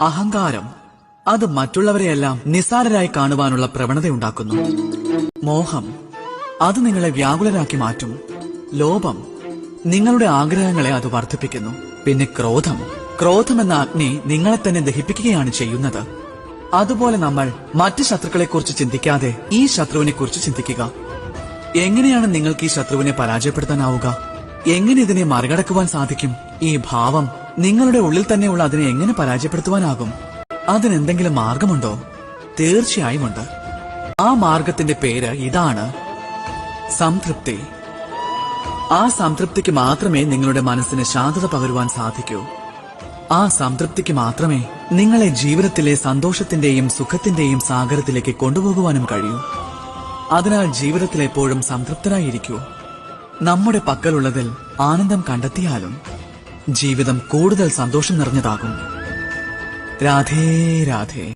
അഹങ്കാരം അത് മറ്റുള്ളവരെയെല്ലാം നിസ്സാരരായി കാണുവാനുള്ള പ്രവണതയുണ്ടാക്കുന്നു. മോഹം അത് നിങ്ങളെ വ്യാകുലരാക്കി മാറ്റും. ലോഭം നിങ്ങളുടെ ആഗ്രഹങ്ങളെ അത് വർദ്ധിപ്പിക്കുന്നു. പിന്നെ ക്രോധം ക്രോധം എന്ന അഗ്നി നിങ്ങളെ തന്നെ ദഹിപ്പിക്കുകയാണ് ചെയ്യുന്നത്. അതുപോലെ നമ്മൾ മറ്റ് ശത്രുക്കളെക്കുറിച്ച് ചിന്തിക്കാതെ ഈ ശത്രുവിനെ കുറിച്ച് ചിന്തിക്കുക. എങ്ങനെയാണ് നിങ്ങൾക്ക് ഈ ശത്രുവിനെ പരാജയപ്പെടുത്താനാവുക? എങ്ങനെ ഇതിനെ മറികടക്കുവാൻ സാധിക്കും? ഈ ഭാവം നിങ്ങളുടെ ഉള്ളിൽ തന്നെയുള്ള അതിനെ എങ്ങനെ പരാജയപ്പെടുത്തുവാനാകും? അതിനെന്തെങ്കിലും മാർഗമുണ്ടോ? തീർച്ചയായും ഉണ്ട്. ആ മാർഗത്തിന്റെ പേര് ഇതാണ് സംതൃപ്തി. ആ സംതൃപ്തിക്ക് മാത്രമേ നിങ്ങളുടെ മനസ്സിന് ശാന്തത പകരുവാൻ സാധിക്കൂ. ആ സംതൃപ്തിക്ക് മാത്രമേ നിങ്ങളെ ജീവിതത്തിലെ സന്തോഷത്തിന്റെയും സുഖത്തിന്റെയും സാഗരത്തിലേക്ക് കൊണ്ടുപോകുവാനും കഴിയൂ. അതിനാൽ ജീവിതത്തിൽ എപ്പോഴും സംതൃപ്തരായിരിക്കൂ. നമ്മുടെ പക്കലുള്ളതിൽ ആനന്ദം കണ്ടെത്തിയാലും ജീവിതം കൂടുതൽ സന്തോഷം നിറഞ്ഞതാകും. രാധേ രാധേ.